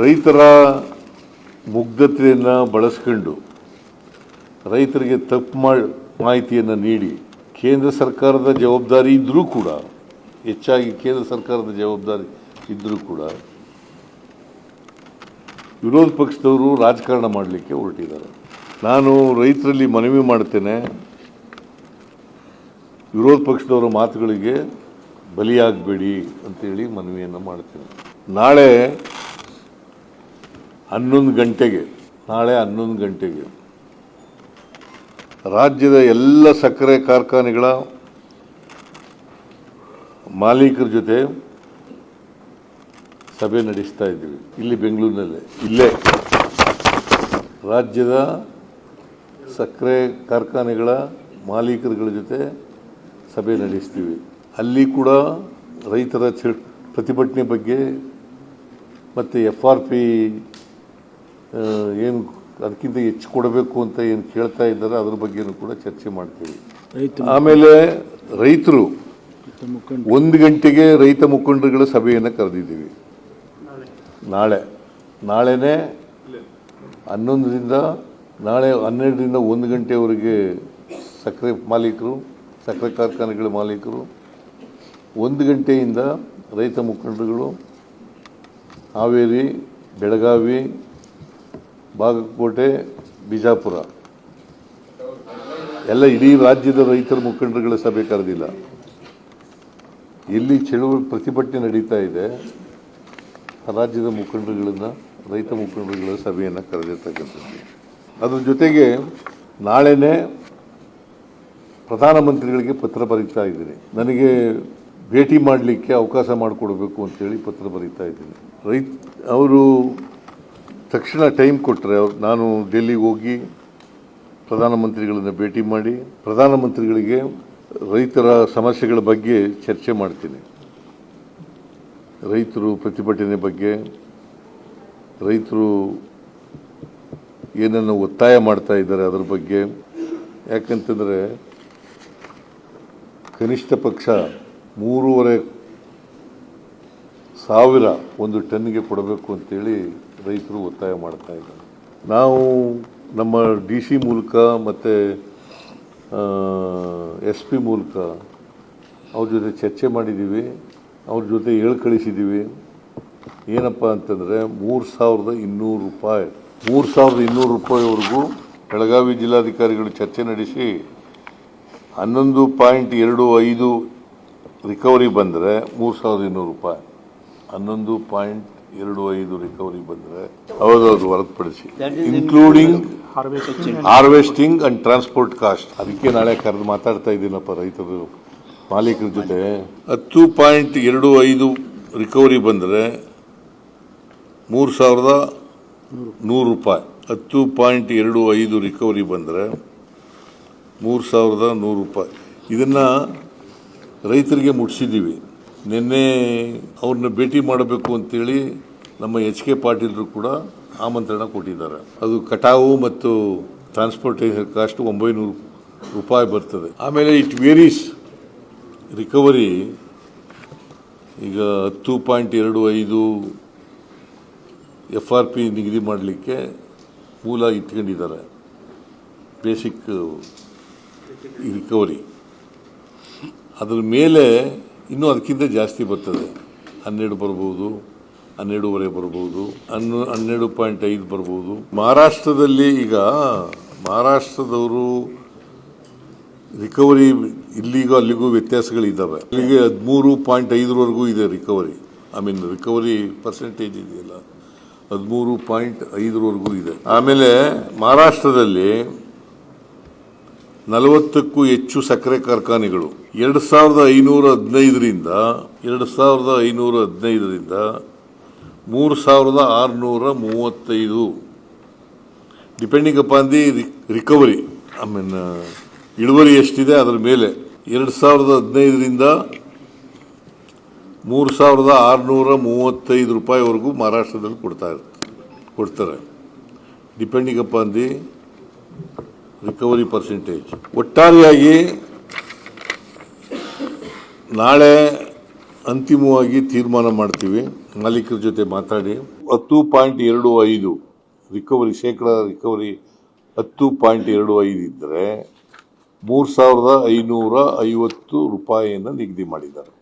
ರೈತರ ಮುಗ್ಧತೆಯನ್ನು ಬಳಸ್ಕೊಂಡು ರೈತರಿಗೆ ತಪ್ಪು ಮಾಡಿ ಮಾಹಿತಿಯನ್ನು ನೀಡಿ ಕೇಂದ್ರ ಸರ್ಕಾರದ ಜವಾಬ್ದಾರಿ ಇದ್ದರೂ ಕೂಡ, ಹೆಚ್ಚಾಗಿ ಕೇಂದ್ರ ಸರ್ಕಾರದ ಜವಾಬ್ದಾರಿ ಇದ್ದರೂ ಕೂಡ ವಿರೋಧ ಪಕ್ಷದವರು ರಾಜಕಾರಣ ಮಾಡಲಿಕ್ಕೆ ಹೊರಟಿದ್ದಾರೆ. ನಾನು ರೈತರಲ್ಲಿ ಮನವಿ ಮಾಡ್ತೇನೆ. ವಿರೋಧ ಪಕ್ಷದವರ ಮಾತುಗಳಿಗೆ ಬಲಿಯಾಗಬೇಡಿ ಅಂತೇಳಿ ಮನವಿಯನ್ನು ಮಾಡ್ತೇನೆ. ನಾಳೆ ಹನ್ನೊಂದು ಗಂಟೆಗೆ, ನಾಳೆ ಹನ್ನೊಂದು ಗಂಟೆಗೆ. ರಾಜ್ಯದ ಎಲ್ಲ ಸಕ್ಕರೆ ಕಾರ್ಖಾನೆಗಳ ಮಾಲೀಕರ ಜೊತೆ ಸಭೆ ನಡೆಸ್ತಾ ಇದ್ದೀವಿ. ಇಲ್ಲಿ ಬೆಂಗಳೂರಿನಲ್ಲೇ. ಇಲ್ಲೇ. ರಾಜ್ಯದ ಸಕ್ಕರೆ ಕಾರ್ಖಾನೆಗಳ ಮಾಲೀಕರುಗಳ ಜೊತೆ ಸಭೆ ನಡೆಸ್ತೀವಿ. ಅಲ್ಲಿ ಕೂಡ ರೈತರ ಪ್ರತಿಭಟನೆ ಬಗ್ಗೆ ಮತ್ತು ಎಫ್ ಆರ್ ಪಿ ಏನು ಅದಕ್ಕಿಂತ ಹೆಚ್ಚು ಕೊಡಬೇಕು ಅಂತ ಏನು ಕೇಳ್ತಾ ಇದ್ದಾರೆ ಅದ್ರ ಬಗ್ಗೆನೂ ಕೂಡ ಚರ್ಚೆ ಮಾಡ್ತೀವಿ. ಆಮೇಲೆ ರೈತರು ಒಂದು ಗಂಟೆಗೆ ರೈತ ಮುಖಂಡರುಗಳ ಸಭೆಯನ್ನು ಕರೆದಿದ್ದೀವಿ. ನಾಳೆ. ನಾಳೆನೇ ಹನ್ನೊಂದರಿಂದ ನಾಳೆ ಹನ್ನೆರಡರಿಂದ ಒಂದು ಗಂಟೆವರೆಗೆ ಸಕ್ಕರೆ ಮಾಲೀಕರು ಸಕ್ಕರೆ ಕಾರ್ಖಾನೆಗಳ ಮಾಲೀಕರು ಒಂದು ಗಂಟೆಯಿಂದ ರೈತ ಮುಖಂಡರುಗಳು ಹಾವೇರಿ ಬೆಳಗಾವಿ ಬಾಗಲಕೋಟೆ, ಬಿಜಾಪುರ. ಎಲ್ಲ ಇಡೀ ರಾಜ್ಯದ ರೈತರ ಮುಖಂಡರುಗಳ ಸಭೆ ಕರೆದಿಲ್ಲ. ಎಲ್ಲಿ ಚಳುವಳಿ ಪ್ರತಿಭಟನೆ ನಡೀತಾ ಇದೆ. ರಾಜ್ಯದ ಮುಖಂಡರುಗಳನ್ನು, ರೈತ ಮುಖಂಡರುಗಳ ಸಭೆಯನ್ನು ಕರೆದಿರ್ತಕ್ಕಂಥದ್ದು. ಅದ್ರ ಜೊತೆಗೆ ನಾಳೆನೇ ಪ್ರಧಾನಮಂತ್ರಿಗಳಿಗೆ ಪತ್ರ ಬರೀತಾ ಇದ್ದೀನಿ. ನನಗೆ ಭೇಟಿ ಮಾಡಲಿಕ್ಕೆ ಅವಕಾಶ ಮಾಡಿಕೊಡ್ಬೇಕು ಅಂತೇಳಿ ಪತ್ರ ಬರೀತಾ ಇದ್ದೀನಿ. ರೈತ, ಅವರು ತಕ್ಷಣ ಟೈಮ್ ಕೊಟ್ಟರೆ ಅವ್ರು, ನಾನು ಡೆಲ್ಲಿಗೆ ಹೋಗಿ ಪ್ರಧಾನಮಂತ್ರಿಗಳನ್ನು ಭೇಟಿ ಮಾಡಿ, ಪ್ರಧಾನಮಂತ್ರಿಗಳಿಗೆ ರೈತರ ಸಮಸ್ಯೆಗಳ ಬಗ್ಗೆ ಚರ್ಚೆ ಮಾಡ್ತೀನಿ. ರೈತರು ಪ್ರತಿಭಟನೆ ಬಗ್ಗೆ, ರೈತರು ಏನನ್ನು ಒತ್ತಾಯ ಮಾಡ್ತಾ ಇದ್ದಾರೆ ಅದರ ಬಗ್ಗೆ. ಯಾಕಂತಂದರೆ ಕನಿಷ್ಠ ಪಕ್ಷ ಮೂರುವರೆ ಸಾವಿರ ಒಂದು ಟನ್ಗೆ ಕೊಡಬೇಕು ಅಂತೇಳಿ ರೈತರು ಒತ್ತಾಯ ಮಾಡ್ತಾ ಇದ್ದಾರೆ. ನಾವು ನಮ್ಮ ಡಿ ಸಿ ಮೂಲಕ ಮತ್ತು ಎಸ್ ಪಿ ಮೂಲಕ ಅವ್ರ ಜೊತೆ ಚರ್ಚೆ ಮಾಡಿದ್ದೀವಿ, ಅವ್ರ ಜೊತೆ ಹೇಳಿ ಕಳಿಸಿದ್ದೀವಿ ಏನಪ್ಪ ಅಂತಂದರೆ ಮೂರು ಸಾವಿರದ ಇನ್ನೂರು ರೂಪಾಯಿ, ಮೂರು ಸಾವಿರದ ಇನ್ನೂರು ರೂಪಾಯಿವರೆಗೂ ಬೆಳಗಾವಿ ಜಿಲ್ಲಾಧಿಕಾರಿಗಳು ಚರ್ಚೆ ನಡೆಸಿ ಹನ್ನೊಂದು ಪಾಯಿಂಟ್ ಎರಡು ಐದು ರಿಕವರಿ ಬಂದರೆ ಮೂರು ಸಾವಿರದ ಇನ್ನೂರು ರೂಪಾಯಿ. ಹನ್ನೊಂದು ಪಾಯಿಂಟ್ ಎರಡು ಐದು ರಿಕವರಿ ಬಂದರೆ ಹೌದೌದು ಹೊರತುಪಡಿಸಿ including harvesting and transport cost ಅದಕ್ಕೆ ನಾಳೆ ಕರೆದು ಮಾತಾಡ್ತಾ ಇದ್ದೀನಪ್ಪ ರೈತರು. ಮಾಲೀಕರ ಜೊತೆ ಹತ್ತು ಪಾಯಿಂಟ್ ಎರಡು ಐದು ರಿಕವರಿ ಬಂದರೆ ಮೂರು ಸಾವಿರದ ನೂರು ರೂಪಾಯಿ. ಹತ್ತು ಪಾಯಿಂಟ್ ಎರಡು ಐದು ರಿಕವರಿ ಬಂದರೆ ಮೂರು ಸಾವಿರದ ನೂರು ರೂಪಾಯಿ. ಇದನ್ನು ರೈತರಿಗೆ ಮುಟ್ಟಿಸಿದ್ದೀವಿ ನಿನ್ನೆ ಅವ್ರನ್ನ ಭೇಟಿ ಮಾಡಬೇಕು ಅಂತೇಳಿ ನಮ್ಮ ಎಚ್ ಕೆ ಪಾಟೀಲರು ಕೂಡ ಆಮಂತ್ರಣ ಕೊಟ್ಟಿದ್ದಾರೆ. ಅದು ಕಟಾವು ಮತ್ತು ಟ್ರಾನ್ಸ್ಪೋರ್ಟೇಷನ್ ಕಾಸ್ಟ್ ಒಂಬೈನೂರು ರೂಪಾಯಿ ಬರ್ತದೆ. ಆಮೇಲೆ ಇಟ್ ವೇರೀಸ್ ರಿಕವರಿ ಈಗ ಹತ್ತು ಪಾಯಿಂಟ್ ಎರಡು ಐದು ಎಫ್ ಆರ್ ಪಿ ನಿಗದಿ ಮಾಡಲಿಕ್ಕೆ ಮೂಲ ಇಟ್ಕೊಂಡಿದ್ದಾರೆ. ಬೇಸಿಕ್ ರಿಕವರಿ ಅದ್ರ ಮೇಲೆ ಇನ್ನೂ ಅದಕ್ಕಿಂತ ಜಾಸ್ತಿ ಬರ್ತದೆ. ಹನ್ನೆರಡು ಬರ್ಬೋದು, ಹನ್ನೆರಡೂವರೆ ಬರ್ಬೋದು, ಹನ್ನು, ಹನ್ನೆರಡು ಪಾಯಿಂಟ್ ಐದು ಬರ್ಬೋದು. ಮಹಾರಾಷ್ಟ್ರದಲ್ಲಿ ಈಗ, ಮಹಾರಾಷ್ಟ್ರದವರು ರಿಕವರಿ ಇಲ್ಲಿಗೂ ಅಲ್ಲಿಗೂ ವ್ಯತ್ಯಾಸಗಳಿದ್ದಾವೆ. ಇಲ್ಲಿಗೆ ಹದಿಮೂರು ಪಾಯಿಂಟ್ ಐದರವರೆಗೂ ಇದೆ recovery I mean recovery percentage ಇದೆಯಲ್ಲ. ಹದಿಮೂರು ಪಾಯಿಂಟ್ ಐದರವರೆಗೂ ಇದೆ. ಆಮೇಲೆ ಮಹಾರಾಷ್ಟ್ರದಲ್ಲಿ ನಲವತ್ತಕ್ಕೂ ಹೆಚ್ಚು ಸಕ್ಕರೆ ಕಾರ್ಖಾನೆಗಳು. ಎರಡು ಸಾವಿರದ ಐನೂರ ಹದಿನೈದರಿಂದ, ಎರಡು ಸಾವಿರದ ಐನೂರ ಹದಿನೈದರಿಂದ ಮೂರು ಸಾವಿರದ ಆರುನೂರ ಮೂವತ್ತೈದು. Depending upon the recovery I mean ಇಳುವರಿ ಎಷ್ಟಿದೆ ಅದರ ಮೇಲೆ ಎರಡು ಸಾವಿರದ ಹದಿನೈದರಿಂದ ಮೂರು ಸಾವಿರದ ಆರುನೂರ ಮೂವತ್ತೈದು ರೂಪಾಯಿವರೆಗೂ ಮಹಾರಾಷ್ಟ್ರದಲ್ಲಿ ಕೊಡ್ತಾ ಕೊಡ್ತಾರೆ. Depending upon the recovery percentage ಒಟ್ಟಾರೆಯಾಗಿ ನಾಳೆ ಅಂತಿಮವಾಗಿ ತೀರ್ಮಾನ ಮಾಡ್ತೀವಿ. ಮಾಲೀಕರ ಜೊತೆ ಮಾತಾಡಿ. ಹತ್ತು ಪಾಯಿಂಟ್ ಎರಡು ಐದು ರಿಕವರಿ ಶೇಕಡ ರಿಕವರಿ ಹತ್ತು ಪಾಯಿಂಟ್ ಎರಡು ಐದು ಇದ್ದರೆ ಮೂರು ಸಾವಿರದ ಐನೂರ ಐವತ್ತು ರೂಪಾಯಿಯನ್ನು ನಿಗದಿ ಮಾಡಿದ್ದಾರೆ.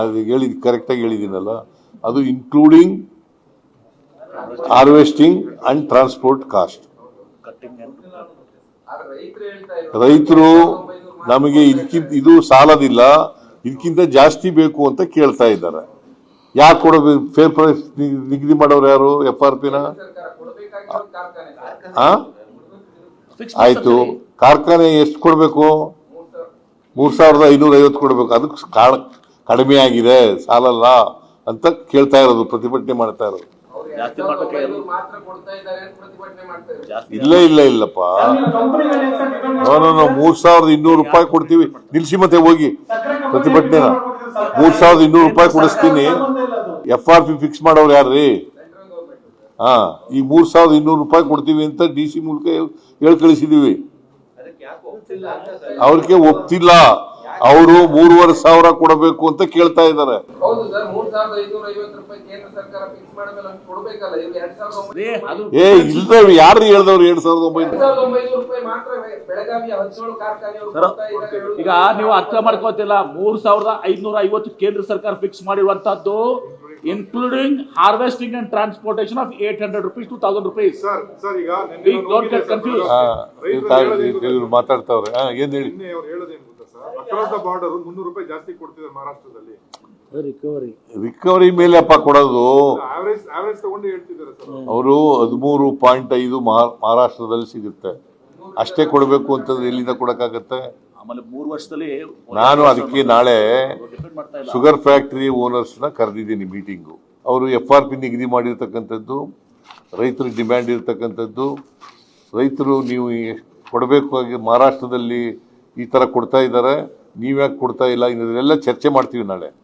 ಅದು ಹೇಳಿದ್ ಕರೆಕ್ಟಾಗಿ ಹೇಳಿದ್ದೀನಲ್ಲ, ಅದು including harvesting and transport cost ರೈತರು ನಮಗೆ ಇದಕ್ಕಿಂತ ಇದು ಸಾಲದಿಲ್ಲ ಇದಕ್ಕಿಂತ ಜಾಸ್ತಿ ಬೇಕು ಅಂತ ಕೇಳ್ತಾ ಇದ್ದಾರೆ. ಯಾಕೆ ಕೊಡಬೇಕು ಫೇರ್ ಪ್ರೈಸ್ ನಿಗದಿ ಮಾಡೋರು ಯಾರು? ಎಫ್ ಆರ್ ಪಿನ ಆ? ಆಯ್ತು. ಕಾರ್ಖಾನೆ ಎಷ್ಟು ಕೊಡಬೇಕು? ಮೂರ್ ಸಾವಿರದ ಐನೂರ ಐವತ್ತು ಕೊಡಬೇಕು. ಅದಕ್ಕೆ ಕಡಿಮೆ ಆಗಿದೆ. ಸಾಲಲ್ಲ ಅಂತ ಕೇಳ್ತಾ ಇರೋದು ಪ್ರತಿಭಟನೆ ಮಾಡ್ತಾ ಇರೋದು. ಜಾಸ್ತಿ ಮಾಡ್ಬೇಕು ಮಾತ್ರ ಕೊಡ್ತಾ ಇದ್ದಾರೆ ಪ್ರತಿಭಟನೆ ಮಾಡ್ತಾ ಇಲ್ಲ ಇಲ್ಲ ಇಲ್ಲಪ್ಪ. ನೋ ನೋ ನೋ ಮೂರ್ ಸಾವಿರದ ಇನ್ನೂರು ರೂಪಾಯಿ ಕೊಡ್ತೀವಿ. ನಿಲ್ಸಿ ಮತ್ತೆ ಹೋಗಿ. ಪ್ರತಿಭಟನೆ ಮೂರ್ ಸಾವಿರದ ಇನ್ನೂರು ರೂಪಾಯಿ ಕೊಡಿಸ್ತೀನಿ. ಎಫ್ ಆರ್ ಪಿ ಫಿಕ್ಸ್ ಮಾಡೋರು ಯಾರ್ರಿ? ಹಾ ಈ ಮೂರ್ ಸಾವಿರದ ಇನ್ನೂರು ರೂಪಾಯಿ ಕೊಡ್ತೀವಿ ಅಂತ ಡಿ ಸಿ ಮೂಲಕ ಹೇಳ್ ಕಳಿಸಿದೀವಿ. ಅವ್ರಿಗೆ ಒಪ್ತಿಲ್ಲ. ಅವರು ಮೂರುವರೆ ಸಾವಿರ ಕೊಡಬೇಕು ಅಂತ ಕೇಳ್ತಾ ಇದ್ದಾರೆ. ಹೌದು ಸರ್ ಮೂರ್ ಸಾವಿರದ ಐನೂರ ಐವತ್ತು ರೂಪಾಯಿ ಕೇಂದ್ರ ಸರ್ಕಾರ ಫಿಕ್ಸ್ ಮಾಡಿದ್ಮೇಲೆ ಅವ್ರಿಗೆ ಕೊಡ್ಬೇಕಲ್ಲ ಇವ್ರು ಎರಡ್ ರೀ, ಅದು ಏ ಇಲ್ದವ್ರು ಯಾರು ಹೇಳ್ದವ್ರು ಎರಡ್ ಸಾವಿರದ ಒಂಬೈನೂರು? ಈಗ ನೀವು ಅರ್ಥ ಮಾಡ್ಕೋತಿಲ್ಲ ಮೂರ್ ಸಾವಿರದ ಐದ್ನೂರ ಐವತ್ತು ಕೇಂದ್ರ ಸರ್ಕಾರ fix ಮಾಡಿರುವಂತಹದ್ದು including harvesting and transportation of eight hundred rupees to thousand rupees ಮಾತಾಡ್ತಾವ್ರೆ. ಏನ್ ಹೇಳಿ? ಅಕ್ರಾಸ್ ದ ಬಾರ್ಡರ್ ಮುನ್ನೂರು ರೂಪಾಯಿ ಜಾಸ್ತಿ ಕೊಡ್ತಿದ್ದಾರೆ ಮಹಾರಾಷ್ಟ್ರದಲ್ಲಿ. ರಿಕವರಿ ಮೇಲೆ ಅಪ್ಪ ಕೊಡೋದು. ಆವರೇಜ್ ಆವರೇಜ್ ತಗೊಂಡು ಹೇಳ್ತಿದ್ದಾರೆ ಸರ್ ಅವರು. ಹದಿಮೂರು ಪಾಯಿಂಟ್ ಐದು ಮಹಾರಾಷ್ಟ್ರದಲ್ಲಿ ಸಿಗುತ್ತೆ. ಅಷ್ಟೇ ಕೊಡಬೇಕು ಅಂತಂದ್ರೆ ಎಲ್ಲಿಂದ ಕೊಡಕ್ಕಾಗತ್ತೆ? ಆಮೇಲೆ ಮೂರು ವರ್ಷದಲ್ಲಿ ನಾನು ಅದಕ್ಕೆ ನಾಳೆ ಶುಗರ್ ಫ್ಯಾಕ್ಟರಿ ಓನರ್ಸ್ನ ಕರೆದಿದ್ದೀನಿ ಮೀಟಿಂಗು ಅವರು ಎಫ್ ಆರ್ ಪಿ ನಿಗದಿ ಮಾಡಿರ್ತಕ್ಕಂಥದ್ದು ರೈತರ ಡಿಮ್ಯಾಂಡ್ ಇರತಕ್ಕಂಥದ್ದು. ರೈತರು ನೀವು ಕೊಡಬೇಕು ಹಾಗೆ ಮಹಾರಾಷ್ಟ್ರದಲ್ಲಿ ಈ ಥರ ಕೊಡ್ತಾ ಇದ್ದಾರೆ. ನೀವ್ಯಾಕೆ ಕೊಡ್ತಾ ಇಲ್ಲ ಇದನ್ನೆಲ್ಲ ಚರ್ಚೆ ಮಾಡ್ತೀವಿ ನಾಳೆ.